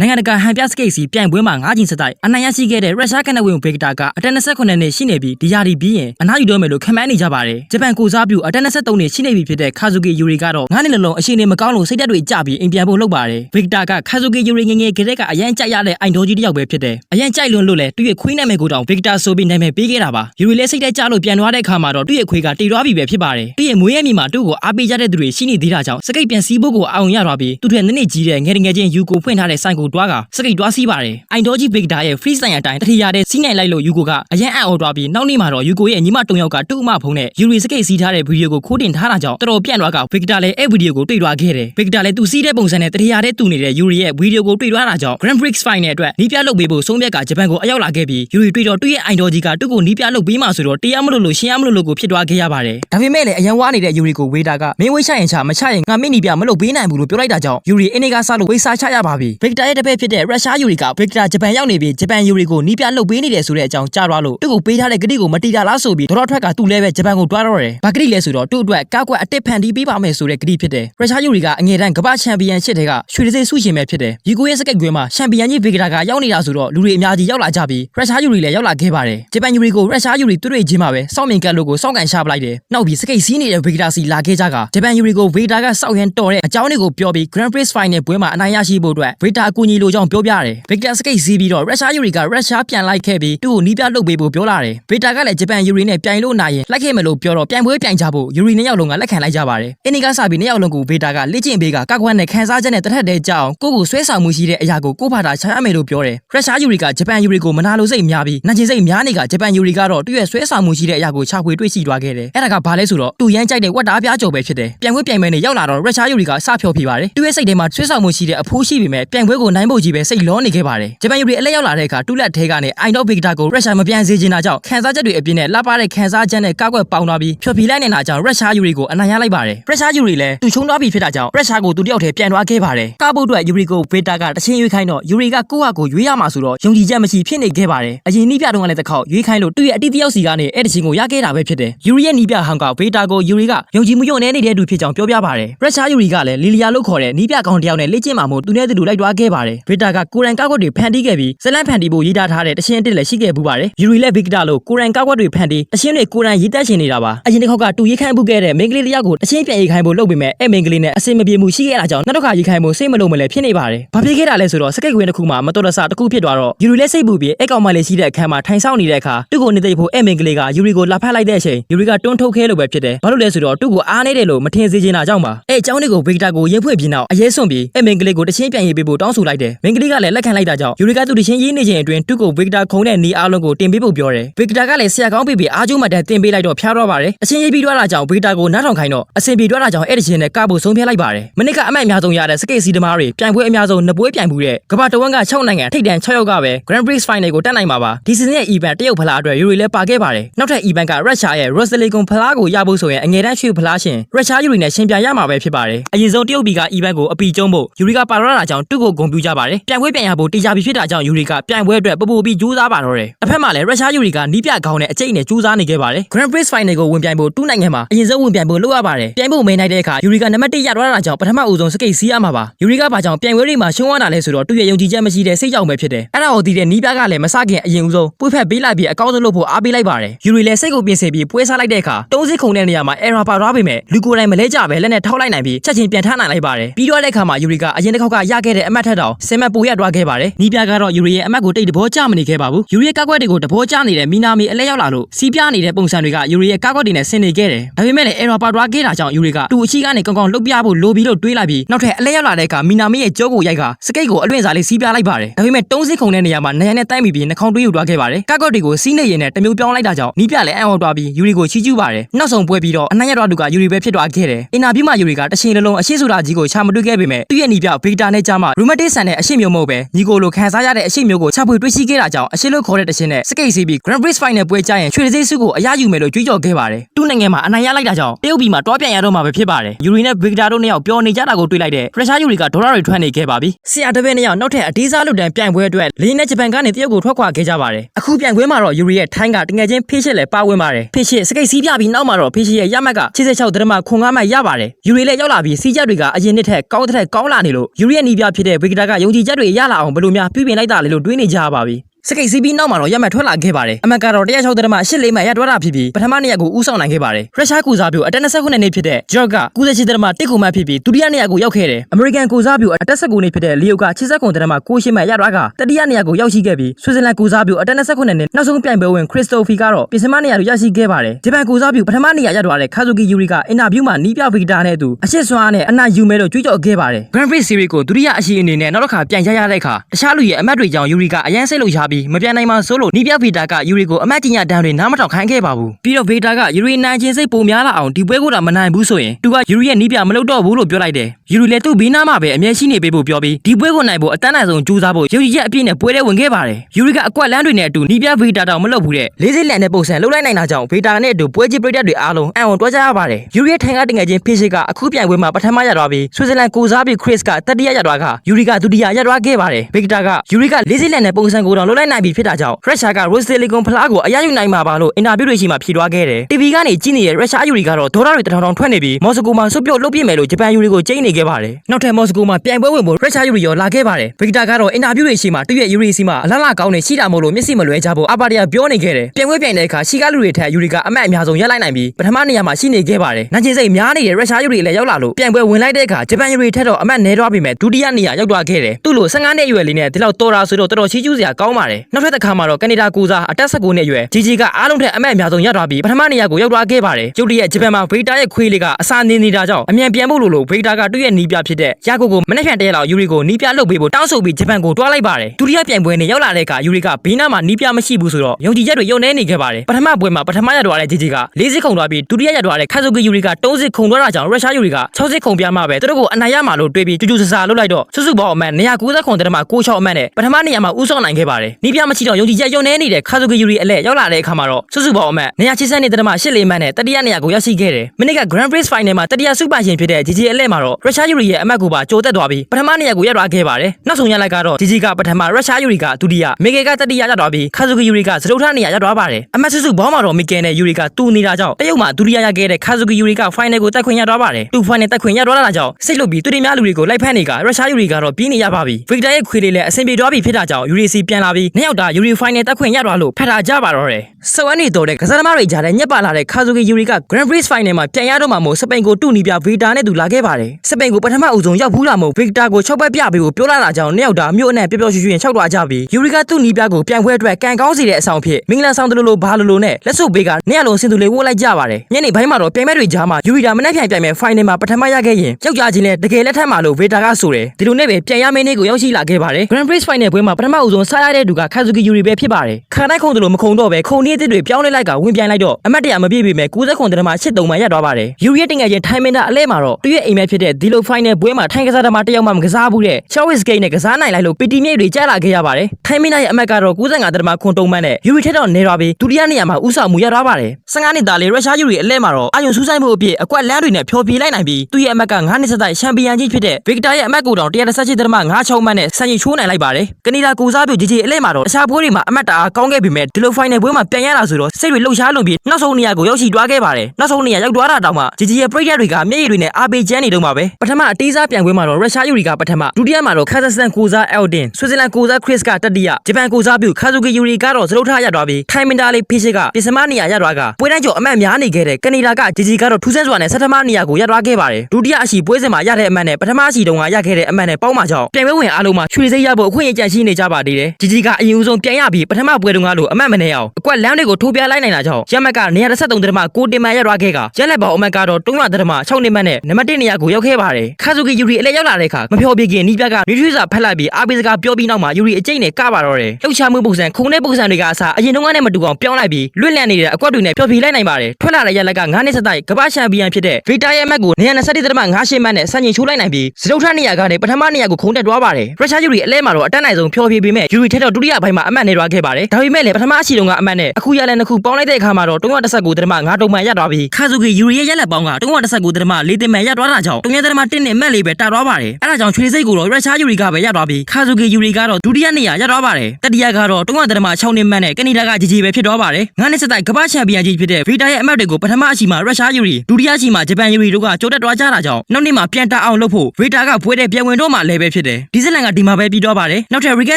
နိုင်ငံတကာဟန်ပြစကိတ်စီပြိုင်ပွဲမှာ၅ချိန်စတိုက်အနိုင်ရရှိခဲ့တဲ့ရုရှားကနဝင်ဗီကတာကအတက်28နှစ်ရှိနေပြီးဒီယာဒီပြီးရင်အနားယူတော့မယ်လို့ခန့်မှန်းနေကြပါတယ်ဂျပန်ကိုစားပြုအတက်23နှစ်ရှိနေပြီဖြစ်တဲ့ခါဇူကီယူရီကတော့9နှစ်လုံးအရှိန်နဲ့မကောင်းလို့စိတ်သက်တွေကြပြီးအိမ်ပြန်ဖို့လုပ်ပါတယ်ဗီကတာကခါဇူကီယူရီငငယ်ကလေးကအရန်ကြိုက်ရတဲ့အိုင်တိုကြီးတစ်ယောက်ပဲဖြစ်တယ်အရန်ကြိုက်လွန်းလို့လဲသူ့ရဲ့ခွေးနာမည်ကိုတောင်ဗီကတာဆိုပြီးနာမည်ပေးခဲ့တာပါယူရီလည်းစိတ်သက်ကြလို့ပြန်သွားတဲ့အခါမှာတော့သူ့ရဲ့ခွေးကတည်သွားပြီပဲဖြစ်ပါတယ်သူ့ရဲ့မွေးရမီမှာသူ့ကိုအားပေးကြတဲ့သူတွေရှိနေသေးတာကြောင့်စကိတ်ပြန်စီးဖို့ကိုအောင်ရသွားပြီးသူ့ထက်နည်းနည်းကြီးတဲ့ငယ်ငယ်ချင်းယူကိုဖွင့်ထားတဲ့ဆိုင်ကိုတွားကစကိတ်တွားစီးပါတယ်အိုင်တိုကြီးဗီကတာရဲ့ free ဆိုင်အတိုင်းတတိယတဲ့စီးနိုင်လိုက်လို့ယူကိုကအရန်အံ့ဩသွားပြီးနောက်နေ့မှာတော့ယူကိုရဲ့ညီမတုံယောက်ကတူ့အမဖုံးနဲ့ယူရီစကိတ်စီးထားတဲ့ဗီဒီယိုကိုခိုးတင်ထားတာကြောင့်တော်တော်ပြန့်သွားကဗီကတာလည်းအဲ့ဗီဒီယိုကိုတွေ့သွားခဲ့တယ်ဗီကတာလည်းသူစီးတဲ့ပုံစံနဲ့တတိယတဲ့တူနေတဲ့ယူရီရဲ့ဗီဒီယိုကိုတွေ့သွားတာကြောင့် Grand Prix Final အတွက်နီးပြလုပ်ပေးဖို့ဆုံးဖြတ်ကဂျပန်ကိုအရောက်လာခဲ့ပြီးယူရီတွေ့တော့သူ့ရဲ့အိုင်တော်ကြီးကသူ့ကိုနီးပြလုပ်ပေးမှဆိုတော့တရားမလို့လို့ရှင်းရမလို့လို့ကိုဖြစ်သွားခဲ့ရပါတယ်ဒါပေမဲ့လည်းအရန်ဝါနေတဲ့ယူရီကိုဝေတာကမင်းဝေးချရင်ချမချရင်ငါမင်းနီးပြမလုပ်ပေးနိုင်ဘူးလို့ပြောလိုက်တာကြောင့်ယူရီအင်းနေကစားလို့ဝေးစားချရပါပြီဗီကတာရဲ့တပည့်ဖြစ်တဲ့ရုရှားယူရီကဗီကတာဂျပန်ရောက်နေပြီးဂျပန်ယူရီကိုနီးပြလုပ်ပေးနေတယ်ဆိုတဲ့အကြောင်းကြားသွားလို့သူ့ကိုပေးထားတဲ့ဂတိကိုမတီးတာလားဆိုပြီးဒေါ်တော်ထွက်ကသူ့လည်းပဲဂျပန်ကိုတွားတော့တယ်ဘာဂတိလဲဆိုတော့သူ့အတွက်ကောက်ကွက်အတစ်ဖန်တီးပေးပါမယ်ဆိုတဲ့ဂတိဖြစ်တယ်ရုရှားယူရီကအငယ်တန်းကမ္ဘာချန်ပီယံရှစ်တဲ့ကရွှေတံဆိပ်ဆုရှင်ပဲဖြစ်တယ်ယူကိုရဲ့စကတ်ကွင်းမှာချန်ပီယံကြီးဗီကတာကရောက်နေတာဆိုတော့လူတွေအများကြီးရောက်လာကြပြီးရုရှားယူရီလည်းရောက်လာခဲ့ပါတယ်ဂျပန်ယူရီကိုရုရှားယူရီတွေ့တွေ့ချင်းမှာပဲစောင့်မြင်ကတ်လို့ကိုစောင့်ကန်ရှာပလိုက်တယ်နောက်ပြီးစကိတ်စီးနေတဲ့ဗီကတာစီလာခဲ့ကြကဂျပန်ယူရီကိုဗီကတာကစောက်ရန်တော်တဲ့အကြောင်းတွေကိုပြောပြီး Grand Prix Final ပွဲမှာအနိုင်ရရှိဖို့အတွက်ဗီကတာအကူအညီလိုကြောင်းပြောပြတယ်ဗီကတာစကိတ်စီးပြီးတော့ရုရှားယူရီကရုရှားပြန်လိုက်ခဲ့ပြီးသူ့ကိုနီးပြလုပ်ပေးဖို့ပြောလာတယ်ဗီကတာကလည်းဂျပန်ယူရီနဲ့ပြိုင်လို့နိုင်ရင်လိုက်ခဲ့မယ်လို့ပြောတော့ပြိုင်ပွဲပြိုင်ကြဖို့ယူရီနှစ်ယောက်လုံးကလက်ခံလိုက်ကြပါတယ်အင်းနီကစပြီးနှစ်ယောက်လုံးကိုဗီတာကလက်ကျင့်ပေးကကောက်ကွက်နဲ့ခန်းစားချက်နဲ့တထက်တဲ့ကြောင်းကိုကိုဆွဲဆောင်မှုရှိတဲ့အရာကိုကိုဖာတာချရမယ်လို့ပြောတယ်ရုရှားယူရီကဂျပန်ယူရီကိုမနာလိုစိတ်များပြီးနာကျင်စိတ်များနေကဂျပန်ယူရီကတော့သူ့ရဲ့ဆွဲဆောင်မှုရှိတဲ့အရာကိုချခွေတွေ့ရှိသွားခဲ့တယ်အဲ့ဒါကဘာလဲဆိုတော့သူရမ်းကြိုက်တဲ့ဝက်တားပြားကြော်ပဲဖြစ်တယ်ပြိုင်ပွဲပြိုင်ပွဲနဲ့ရောက်လာတော့ရုရှားယူရီကစဖြော်ပြပါတယ်သူ့ရဲ့စိတ်ထဲမှာဆွဲဆောင်မှုရှိတဲ့အဖိုးရှိပေမဲ့ပြိုင်ပွဲကိုနိုင်ဖို့ကြီးပဲစိတ်လောနေခဲ့ပါတယ်ဂျပန်ယူရီအလက်ရောက်လာတဲ့အခါတူလက်ထဲကနေအိုင်တော့ဗီကတာကိုရုရှားမပြန်စေချင်တာကြောင့်ခန်းစားချက်တွေအပြင်းနဲ့လှပတဲ့ခန်းစားချက်နဲ့ကောက်ွက်ပေါင်းသွားပြီးဖြော်ပြလိုက်နေတာကြောင့်ရုရှားယူရီကိုအနိုင်ရလိုက်ပါတယ်ရုရှားယူရီလည်းသူချုံသွားပြီဖြစ်တာကြောင့်ရုရှားကိုသူတယောက်တည်းပြန်သွားခဲ့ပါတယ်ကားဖို့အတွက်ယူရီကိုဗီတာကတချင်းရွေးခိုင်းတော့ယူရီကကိုယ့်ဟာကိုရွေးရမှာဆိုတော့ယုံကြည်ချက်မရှိဖြစ်နေခဲ့ပါတယ်အရင်နီးပြတုန်းကလည်းတစ်ခေါက်ရွေးခိုင်းလို့သူ့ရဲ့အတိတယောက်စီကနေအဲ့တချင်းကိုရခဲ့တာပဲဖြစ်တယ်ယူရီရဲ့နီးပြဟန်ကဗီတာကိုယူရီကယုံကြည်မှုယုံနေနေတဲ့သူဖြစ်ကြောင်းပြောပြပါတယ်ရုရှားယူရီကလည်းလီလီယာလို့ခေါ်တဲ့နီးပြကောင်တယောက်နဲ့လေ့ကျင့်မှာမို့သူနဲ့သူလိုက်သွားခဲ့ပါတယ်ဗီတာကကိုရန်ကောက်ွက်တွေဖန်တီးခဲ့ပြီးဇလန်ဖန်တီးဖို့ရေးထားထားတဲ့တချင်းတစ်လည်းရှိခဲ့ပူပါတယ်ယူရီလည်းဗီကတာလို့ကိုရန်ကောက်ွက်တွေဖန်တီးတချင်းတွေကိုရန်ရေးတက်ရှင်နေတာပါအရင်တစ်ခေါက်ကတူရေးခိုင်းမှုခဲ့တဲ့မိန်းကလေးတစ်ယောက်ကိုတချင်းပြန်ရေးခိုင်းဖို့လုပ်ပေမဲ့အဲ့မိန်းကလေးနဲ့အဆင်မပြေမှုရှိခဲ့တာကြောင့်နောက်တစ်ခါရေးခိုင်းဖို့စိတ်မလုံးမလဲဖြစ်နေပါတယ်ဘာဖြစ်ခဲ့တာလဲဆိုတော့စကိတ်ကွင်းတစ်ခုမှာမတော်တဆတစ်ခုဖြစ်သွားတော့ယူရီလည်းစိတ်ပူပြီးအဲ့ကောင်မလေးရှိတဲ့အခန်းမှာထိုင်ဆောင်နေတဲ့အခါသူ့ကိုနေသိဖို့အဲ့မိန်းကလေးကယူရီကိုလာဖက်လိုက်တဲ့အချိန်ယူရီကတွန်းထုတ်ခဲလို့ပဲဖြစ်တယ်ဘာလို့လဲဆိုတော့သူ့ကိုအားနေတယ်လို့မထင်စေချင်တာကြောင့်ပါအဲ့အကြောင်းလေးကိုဗီကတာကိုရင်ဖွင့်ပြီးနောက်အရေးစွန့်ပြီးအဲ့မိန်းကလေးကိုတချင်းပြန်ရေးပေးဖို့တောင်းဆိုလိုက်တယ်မိန်းကလေးကလည်းလက်ခံလိုက်တာကြောင့်ယူရီကသူ့တချင်းရေးနေချိန်အတွင်းသူ့ကိုဗီကတာခုံတဲ့နေအားလုံးကိုတင်ပေးဖို့ပြောတယ်ဗီကတာကလည်းဆရာကောင်းပေးပြီးအားကျိုးမှတ်တမ်းတင်ပေးလိုက်တော့ဖျားတော့ပါတယ်အချင်းရေးပြီးသွားတာကြောင့်ဗီကတာကိုနားထောင်ခိုင်းတော့အဆင်ပြေသွားတာကြောင့်အဲ့ဒီချင်းနဲ့ကဖို့ဆုံးဖြတ်လိုက်ပါတယ်မနစ်ကအမိုက်အများဆုံးရတဲ့စကိတ်စီသမားတွေပြိုင်ပွဲအများဆုံးနှစ်ပွဲပြိုင်မှုတဲ့ကမ္ဘာတဝန်းက6နိုင်ငံထိပ်တန်း6ယောက်ကပဲ Grand Prix Final ကိုတက်နိုင်မှာပါဒီစီဇန်ရဲ့ event တရုတ်ဖလားအတွက်ယူရီလည်းပါခဲ့ပါတယ်နောက်ထပ် event ကရုရှားရဲ့ Rosaligon ဖလားကိုရဖို့ဆိုရင်အငယ်တန်းရွှေဖလားရှင်ရုရှားယူရီနဲ့ရှင်ပြရမှာပဲဖြစ်ပါတယ်အရင်ဆုံးတရုတ်ပြည်က event ကိုအပီကျုံးဖို့ယူရီကပါရတာကြောင့်သူ့ကိုဂုဏ်ပြုကြပါတယ်ပြိုင်ပွဲပြန်ရဖို့တေချာပြီဖြစ်တာကြောင့်ယူရီကပြိုင်ပွဲအတွက်ပပူပြီးကြိုးစားပါတော့တယ်တစ်ဖက်မှာလည်းရုရှားယူရီကနီးပြခေါင်းနဲ့အကျိတ်နဲ့ကြိုးစားနေခဲ့ပါတယ် Grand Prix Final ကိုဝင်ပြိုင်ဖို့တူးနိုင်ငံမှာအရင်ဆုံးဝင်ပြိုင်ဖို့လုပ်ရပါတယ်ပြိုင်ဖို့မိန်နိုင်တဲ့အခါယူရီကနံပါတ်1ရသွားတာကြောင့်ပထမဦးဆုံးစကိတ်စီးရမှာပါယူရီကဘာကြောင့်ပြိုင်ပွဲတွေမှာရှုံးရတာလဲဆိုတော့သူ့ရဲ့ယုံကြည်ချက်မရှိတဲ့စိတ်ကြောင့်ပဲဖြစ်တယ်အဲ့ဒါကိုသိတဲ့နီးပြကလည်းမစခင်အရင်ဦးဆုံးပွေးဖက်ပေးလိုက်ပြီးအကောင်းဆုံးလုပ်ဖို့အားပေးလိုက်ပါတယ်ယူရီလည်းစိတ်ကိုပြင်ဆင်ပြီးပွဲစားလိုက်တဲ့အခါတုံးစစ်ခုံတဲ့နေရာမှာ error ပါသွားပေမဲ့လူကိုယ်တိုင်မလဲကြပဲလက်နဲ့ထောက်လိုက်နိုင်ပြီးချက်ချင်းပြန်ထနိုင်လိုက်ပါတယ်ပြီးတော့တဲ့အခါမှာယူရီကအရင်တစ်ခေါက်ကရခဲ့တဲ့အမှတ်ထက်တောင်ဆင်မပိုရသွားခဲ့ပါတယ်နီးပြကတော့ယူရီရဲ့အမှတ်ကိုတိတ်တဘောကျမနေခဲ့ပါဘူးယူရီရဲ့ကောက်ွက်တွေကိုတဘောကျနေတဲ့မီနာမီအလဲရောက်လာလို့စီးပြနေတဲ့ပုံစံတွေကယူရီရဲ့ကောက်ွက်တွေနဲ့ဆင်နေခဲ့တယ်ဒါပေမဲ့လည်း error ပါသွားခဲ့တာကြောင့်ယူရီကသူ့အချီကနေကောင်းကောင်းလှုပ်ပြဖို့လိုပြီးလို့တွေးလိုက်ပြီးနောက်ထပ်အလဲရောက်လာတဲ့အခါမီနာမီရဲ့ကြောကိုရိုက်ကစကိတ်ကိုအလွင့်စားလေးစီးပြလိုက်ပါတယ်ဒါပေမဲ့တုံးစစ်ခုံတဲ့နေရာမှာနရနဲ့တိုင်းပြီးပြီးနှာခေါင်းတွေးယူသွားခဲ့ပါတယ်ကောက်ွက်တွေကိုစီးနေရင်နဲ့တမျိုးပြောင်းလိုက်တာကြောင့်နီးပြလည်းအံ့ဩသွားပြီးယူရီကိုချီးကျူးပါတယ်နောက်ဆုံးပွဲပြီးတော့အနိုင်ရတော့သူကယူရီပဲဖြစ်သွားခဲ့တယ်အင်တာဗျူးမှာယူရီကတချိန်လုံးအရှိဆိုတာကြီးကိုချမတွေ့ခဲ့ပေမဲ့သူ့ရဲ့နီးပြဗီတာနဲ့ကြားမှာရူမတစ်ဆန်တဲ့အရှိမျိုးမဟုတ်ပဲညီကိုလိုခံစားရတဲ့အရှိမျိုးကိုချပွေတွေ့ရှိခဲ့တာကြောင့်အရှိလို့ခေါ်တဲ့တခြင်းနဲ့စကိတ်စီးပြီး Grand Prix Final ပွဲကြရင်ရွှေတံဆိပ်ဆုကိုအရယူမယ်လို့ကြွေးကြော်ခဲ့ပါတယ်သူ့နိုင်ငံမှာအနိုင်ရလိုက်တာကြောင့်တရုတ်ပြည်မှာတွားပြန်ရတော့မှာပဲဖြစ်ပါတယ်ယူရီနဲ့ဗီတာတို့နှစ်ယောက်ပျော်နေကြတာကိုတွေ့လိုက်တဲ့ရုရှားယူရီကဒေါ်လာတွေထွက်နေခဲ့ပါပြီဆရာတပည့်နှစ်ယောက်နောက်ထပ်အသေးစားလူတန်းပြိုင်ပွဲအတွက်လင်းနဲ့ဂျပန်ကနေတရုတ်ကိုထွက်ခွာခဲ့ကြပါတယ်အခုပြိုင်ပွဲမှာတော့ယူရီရဲ့ထိုင်းကတငယ်ချင်းဖေးရှစ်လည်းပါဝင်ပါတယ်ဖေးရှစ်စကိတ်စီးပြပြီးနောက်မှာတော့ဖေးရှစ်ရဲ့ရမက်က86ဒရမခွန်ကားမှရပါတယ်ယူရီလည်းရောက်လာပြီးစီးချက်တွေကအရင်နှစ်ထက်ကောင်းတဲ့ထက်ကောင်းလာနေလို့ယူရီရဲ့နီးပြဖြစ်တဲ့ဗီတာကကယုံကြည်ချက်တွေရလာအောင်ဘယ်လိုများပြုပြင်လိုက်တာလဲလို့တွေးနေကြပါပြီ စကိတ်စီးပြီးနောက်မှာတော့ရမှတ်ထွက်လာခဲ့ပါတယ်အမတ်ကတော့106တရမ8လေးမှရသွားတာဖြစ်ပြီးပထမနေရာကိုဦးဆောင်နိုင်ခဲ့ပါတယ်ရုရှားကူစားပြိုအတက်29နှစ်ဖြစ်တဲ့ဂျော့က98တရမ1ခုမှဖြစ်ပြီးဒုတိယနေရာကိုရောက်ခဲ့တယ်အမေရိကန်ကူစားပြိုအတက်19နှစ်ဖြစ်တဲ့လီယိုက89တရမ68မှရသွားကတတိယနေရာကိုရောက်ရှိခဲ့ပြီးဆွစ်ဇာလန်ကူစားပြိုအတက်29နှစ်နောက်ဆုံးပြိုင်ပွဲဝင်ခရစ်စတိုဖီကတော့ပြင်စမနေရာကိုရရှိခဲ့ပါတယ်ဂျပန်ကူစားပြိုပထမနေရာရသွားတဲ့ခါဇူကီယူရီကအင်တာဗျူးမှာနီးပြဗီတာနဲ့အတူအရှစ်စွမ်းအားနဲ့အနာယူမဲလို့ကြွေးကြော်ခဲ့ပါတယ် Grand Prix Series ကိုဒုတိယအရှိအနေနဲ့နောက်တစ်ခါပြန်ရရတဲ့အခါတခြားလူရဲ့အမတ်တွေကြောင့်ယူရီကအရန်စိတ်လို့ရပြီးမပြန်နိုင်မှဆိုလို့နီးပြဗီတာကယူရီကိုအမတ်ကြီးညာဒဏ်တွေနားမထောင်ခိုင်းခဲ့ပါဘူးပြီးတော့ဗီတာကယူရီနိုင်ချင်းစိတ်ပုံများလာအောင်ဒီပွဲကိုတော့မနိုင်ဘူးဆိုရင်သူကယူရီရဲ့နီးပြမလုပ်တော့ဘူးလို့ပြောလိုက်တယ်ယူရီလည်းသူ့ဘေးနားမှာပဲအမြဲရှိနေပေးဖို့ပြောပြီးဒီပွဲကိုနိုင်ဖို့အတန်းနိုင်ဆုံးကြိုးစားဖို့ယူရီရဲ့အပြည့်နဲ့ပွဲထဲဝင်ခဲ့ပါတယ်ယူရီကအကွက်လန်းတွေနဲ့အတူနီးပြဗီတာတောင်မလုပ်ဘူးတဲ့လေးစိလန်တဲ့ပုံစံလှုပ်လိုက်နိုင်တာကြောင့်ဗီတာနဲ့အတူပွဲကြီးပရိသတ်တွေအားလုံးအံ့ဩတွားကြရပါတယ်ယူရီရဲ့ထိုင်ကတငယ်ချင်းဖေးရှိကအခုပြိုင်ပွဲမှာပထမရသွားပြီးဆွစ်ဇာလန်ကိုစားပြီးခရစ်ကတတိယရသွားကယူရီကဒုတိယရသွားခဲ့ပါတယ်ဗီတာကယူရီကလေးစိလန်တဲ့ပုံစံကိုတော့လှုပ်လိုက်နိုင်ပြီဖြစ်တာကြောင့်ရုရှားကရိုစတေလီကွန်ဖလားကိုအရယူနိုင်မှာပါလို့အင်တာဗျူးတွေရှိမှဖြေသွားခဲ့တယ် TV ကနေကြည့်နေတဲ့ရုရှားယူရီကတော့ဒေါ်လာတွေတထောင်ထောင်ထွက်နေပြီးမော်စကိုမှာစွတ်ပြုတ်လုတ်ပြစ်မယ်လို့ဂျပန်ယူရီကိုကျိန်းနေခဲ့ပါတယ်နောက်ထပ်မော်စကိုမှာပြိုင်ပွဲဝင်ဖို့ရုရှားယူရီရောလာခဲ့ပါတယ်ဗီတာကတော့အင်တာဗျူးတွေရှိမှသူ့ရဲ့ယူရီစီမှာအလားလားကောင်းနေရှိတာမို့လို့မျက်စိမလွဲကြဖို့အပါတရာပြောနေခဲ့တယ်ပြိုင်ပွဲပြိုင်တဲ့အခါရှီကာလူတွေထက်ယူရီကအမတ်အများဆုံးရက်လိုက်နိုင်ပြီးပထမနေရာမှာရှိနေခဲ့ပါတယ်နာကျင်စိတ်များနေတဲ့ရုရှားယူရီလည်းရောက်လာလို့ပြိုင်ပွဲဝင်လိုက်တဲ့အခါဂျပန်ယူရီထက်တော့အမတ်နဲသွားပြီမဲ့ဒုတိယနေရာရောက်သွားခဲ့တယ်သူ့လို15နှစ်အရွယ်လေးနဲ့ဒီလောက်တော်တာဆိုတော့တော်တော်ချီးကျူးစရာကောင်းပါတယ်နောက်ထပ်တစ်ခါမှာတော့ကနေဒါကူစားအတက်19နှစ်အရွယ်ဂျီဂျီကအားလုံးထက်အမတ်အများဆုံးရသွားပြီးပထမနေရာကိုရောက်သွားခဲ့ပါတယ်ကျုပ်တရဲ့ဂျပန်မှာဗေတာရဲ့ခွေးလေးကအစာနေနေတာကြောင့်အမြန်ပြန်ဖို့လို့လို့ဗေတာကသူ့ရဲ့နီးပြဖြစ်တဲ့ယာကိုကိုမနေ့ဖြန်တရက်လောက်ယူရီကိုနီးပြလှုပ်ပေးဖို့တောင်းဆိုပြီးဂျပန်ကိုတွားလိုက်ပါတယ်ဒုတိယပြိုင်ပွဲနဲ့ရောက်လာတဲ့အခါယူရီကဘေးနားမှာနီးပြမရှိဘူးဆိုတော့ယုံကြည်ချက်တွေယုံနေနေခဲ့ပါတယ်ပထမပွဲမှာပထမရသွားတဲ့ဂျီဂျီက၄စစ်ခုံသွားပြီးဒုတိယရသွားတဲ့ခါဇိုကီယူရီက၃စစ်ခုံသွားတာကြောင့်ရုရှားယူရီက၆စစ်ခုံပြမှပဲသူတို့ကိုအနိုင်ရမှာလို့တွေးပြီးကျူးကျူးဆဆလုပ်လိုက်တော့စုစုပေါင်းအမှတ်190တရမ96အမှတ်နဲ့ပထမနေရာမှာဦးဆောင်နိုင်ခဲ့ပါတယ်နီးပြမရှိတော့ယုံကြည်ချက်ယုံနေနေတဲ့ခါဇိုကီယူရီအလဲရောက်လာတဲ့အခါမှာတော့စုစုပေါင်းအမှတ်180နေတရမ8လေးမှတ်နဲ့တတိယနေရာကိုရရှိခဲ့တယ်မိနစ်က Grand Prix Final မှာတတိယစုပါရှင်ဖြစ်တဲ့ဂျီဂျီအလဲမှာတော့ရုရှားယူရီရဲ့အမှတ်ကိုပါကြိုတက်သွားပြီးပထမနေရာကိုရသွားခဲ့ပါတယ်နောက်ဆုံးရလိုက်ကတော့ဂျီဂျီကပထမရုရှားယူရီကဒုတိယမေဂေကတတိယရသွားပြီးခါဇိုကီယူရီကစတုထနေရာရသွားပါတယ်အမှတ်စုစုဘောင်းမှာတော့မီကယ်နဲ့ယူရီကတူနေတာကြောင့်တရုတ်မှာဒုတိယရခဲ့တဲ့ခါဇိုကီယူရီက Final ကိုတက်ခွင့်ရသွားပါတယ်သူ Final တက်ခွင့်ရသွားတာကြောင့်စိတ်လွတ်ပြီးသူတွေများလူတွေကိုလိုက်ဖက်နေကရုရှားယူရီကတော့ပြီးနေရပါပြီဗီကတာရဲ့ခွေလေးလည်းအဆင်ပြေသွားပြီဖြစ်တာကြောင့်ယူရီစီပြန်လာပြီးနှစ်ယောက်တာယူရီ Final တက်ခွင့်ရသွားလို့ဖတ်တာကြပါတော့တယ်စောအန်နေတော်တဲ့ကစားသမားတွေကြားထဲညက်ပါလာတဲ့ခါဇိုကီယူရီက Grand Prix Final မှာပြန်ရတော့မှာမို့စပိန်ကိုတူနီပြဗီတာနဲ့သူလာခဲ့ပါတယ်စပိန်ကိုပထမအဦးဆုံးရောက်ဘူးလာမို့ဗီတာကို၆ဘက်ပြပေးဖို့ပြောလာတာကြောင့်နှစ်ယောက်တာမြို့အနှံ့ပျော်ပျော်ရွှင်ရွှင်၆သွားကြပြီးယူရီကသူ့နီးပြကိုပြန်ခွဲအတွက်ကန်ကောင်းစီတဲ့အဆောင်ဖြစ်မင်္ဂလာဆောင်တလူလိုဘာလိုလိုနဲ့လက်စုပ်ပေးကနှစ်ယောက်လုံးစင်သူလေးဝှလိုက်ကြပါတယ်ညနေပိုင်းမှာတော့ပြိုင်မဲ့တွေကြားမှာယူရီတာမနေ့ပြန်ပြိုင်မဲ့ Final မှာပထမရခဲ့ရင်ယောက်ျားချင်းနဲ့တကယ်လက်ထက်မှာလို့ဗီတာကဆိုတယ်ဒီလိုနဲ့ပဲပြန်ရမင်းလေးကိုရောက်ရှိလာခဲ့ပါတယ် Grand Prix Final ပွဲမှာပထမအဦးဆုံးစားရတဲ့သူကခါဇူကီယူရီပဲဖြစ်ပါတယ်ခါတိုင်းခုံတယ်လို့မခုံတော့ပဲခုံနေအစ်စ်တွေပြောင်းလဲလိုက်ကဝင်ပြိုင်လိုက်တော့အမတ်တရမပြည့်ပေမဲ့69တရမ83မှရသွားပါတယ်ယူရီရဲ့တင်ငယ်ချင်းထိုင်မင်တာအလဲမှာတော့သူရဲ့အိမ်မက်ဖြစ်တဲ့ဒီလို Final ပွဲမှာထိုင်ကစားသမားတစ်ယောက်မှမကစားဘူးတဲ့ Chawis Gate နဲ့ကစားနိုင်လိုက်လို့ပီတီမြိတ်တွေကြားလာခဲ့ရပါတယ်ထိုင်မင်တာရဲ့အမတ်ကတော့95တရမခွန်တုံးမန်းနဲ့ယူရီထက်တော့နေသွားပြီးဒုတိယနေရာမှာဦးဆောင်မှုရသွားပါတယ်15နှစ်သားလေးရုရှားယူရီအလဲမှာတော့အာယုံစူးစိုက်မှုအဖြစ်အကွက်လန်းတွေနဲ့ဖျော်ဖြေလိုက်နိုင်ပြီးသူ့ရဲ့အမတ်က9နှစ်ဆက်တိုက်ချန်ပီယံကြီးဖြစ်တဲ့ Victor ရဲ့အမတ်ကိုတောင်118တရမ96မှတ်နဲ့ဆန်ရီချိုးနိုင်လိုက်ပါတယ်ကနေဒါကိုစားပြုဂျီဂျီအလဲမှာတော့တခြားပွဲတွေမှာအမတ်တအားကောင်းခဲ့ပေမဲ့ဒီလို final ပွဲမှာပြန်ရတာဆိုတော့စိတ်တွေလှုပ်ရှားလွန်ပြီးနောက်ဆုံးနေရာကိုရောက်ရှိသွားခဲ့ပါတယ်နောက်ဆုံးနေရာရောက်သွားတာတောင်မှဂျီဂျီရဲ့ပရိသတ်တွေကမျက်ရည်တွေနဲ့အားပေးချမ်းနေတော့မှာပဲပထမအတေးစားပြန်ပွဲမှာတော့ရုရှားယူရီကပထမဒုတိယမှာတော့ခါဇက်စတန်ကိုစားအယ်လ်ဒင်ဆွစ်ဇာလန်ကိုစားခရစ်ကတတိယဂျပန်ကိုစားပြုခါဇူကီယူရီကတော့စလုထရသွားပြီးထိုင်မင်တာလေးဖေးရှိကပြင်စမနေရာရသွားကပွဲတိုင်းကျော်အမတ်များနေခဲ့တဲ့ကနေဒါကဂျီဂျီကတော့ထူးဆန်းစွာနဲ့ဆထမနေရာကိုရသွားခဲ့ပါတယ်ဒုတိယအရှိပွဲစဉ်မှာရတဲ့အမတ်နဲ့ပထမအရှိတုန်းကရခဲ့တဲ့အမတ်နဲ့ပေါင်းမှာကြောင့်ပြိုင်ပွဲဝင်အားလုံးမှာရွှေစိတ်ရဖို့အခွင့်အရေးကြန့်ရှိနေကြပါသေးတယ်ဂျီဂျီကအရင်ဦးဆုံးပြန်ရပြီးပထမပွဲတုန်းကလို့အမတ်မနေအောင်အကွက်လမ်းတွေကိုထိုးပြလိုက်နိုင်တာကြောင့်ရမက်ကနေရာ13တရမကိုတင်မှန်ရသွားခဲ့ကရက်လက်ပေါအမတ်ကတော့3တရမ6နေမှတ်နဲ့နံပါတ်1နေရာကိုရောက်ခဲ့ပါတယ်ခါဇူကီယူရီအလဲရောက်လာတဲ့အခါမဖြောပြခင်နီးပြကနျူထရီစာဖက်လိုက်ပြီးအားပေးစကားပြောပြီးနောက်မှာယူရီအကျိတ်နဲ့ကပါတော့တယ်လှုပ်ရှားမှုပုံစံခုံတဲ့ပုံစံတွေကအစားအရင်တုန်းကနဲ့မတူအောင်ပြောင်းလိုက်ပြီးလွတ်လပ်နေတဲ့အကွက်တွေနဲ့ဖျော်ဖြေလိုက်နိုင်ပါတယ်ထွက်လာတဲ့ရက်လက်က9နှစ်ဆက်တိုက်ကမ္ဘာချန်ပီယံဖြစ်တဲ့ဗီတာရဲ့အမတ်ကိုနေရာ27တရမ9ရှင်းမှတ်နဲ့ဆန်ကျင်ချိုးလိုက်နိုင်ပြီးစတုထနေရာကနေပထမနေရာကိုခုံတက်သွားပါတယ်ရုရှားယူရီအလဲမှာတော့အတက်နိုင်ဆုံးဖျော်ဖြေပေမဲ့ယူရီထက်တော့ဒုတိယပိုင်းမှာအမတ်နေသွားခဲ့ပါတယ်ဒါပေမဲ့လည်းပထမအချီတုန်းကအမတ်နဲ့အခုရလက်နှစ်ခုပေါင်းလိုက်တဲ့အခါမှာတော့319တရမ9တုံမှန်ရသွားပြီခါဇူကီယူရီရဲ့ရက်လက်ပေါင်းက319တရမ4တင်မှန်ရသွားတာကြောင့်3တရမ1နဲ့မက်လေးပဲတာသွားပါတယ်အဲ့ဒါကြောင့်ချွေစိတ်ကိုတော့ရုရှားယူရီကပဲရသွားပြီခါဇူကီယူရီကတော့ဒုတိယနေရာရသွားပါတယ်တတိယကတော့3တရမ6နဲ့မက်နဲ့ကနေဒါကကြီးကြီးပဲဖြစ်သွားပါတယ်ငါးနှစ်စတိုက်ကမ္ဘာချန်ပီယံကြီးဖြစ်တဲ့ဗီတာရဲ့အမတ်တွေကိုပထမအချီမှာရုရှားယူရီဒုတိယအချီမှာဂျပန်ယူရီတို့ကကြိုးတက်သွားကြတာကြောင့်နောက်နေ့မှာပြန်တက်အောင်လုပ်ဖို့ဗီတာကဖွေးတဲ့ပြန်ဝင်တော့မှလည်းပဲဖြစ်တယ်ဒီဇလန်ကဒီမှာပဲပြီးတော့ပါတယ်နောက်ထပ်ရီကဲ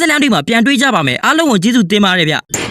ဇလန်တွေမှာပြန်တွေးကြပါမယ်အားလုံးကိုကျေးဇူးတင်ပါတယ်ဗျ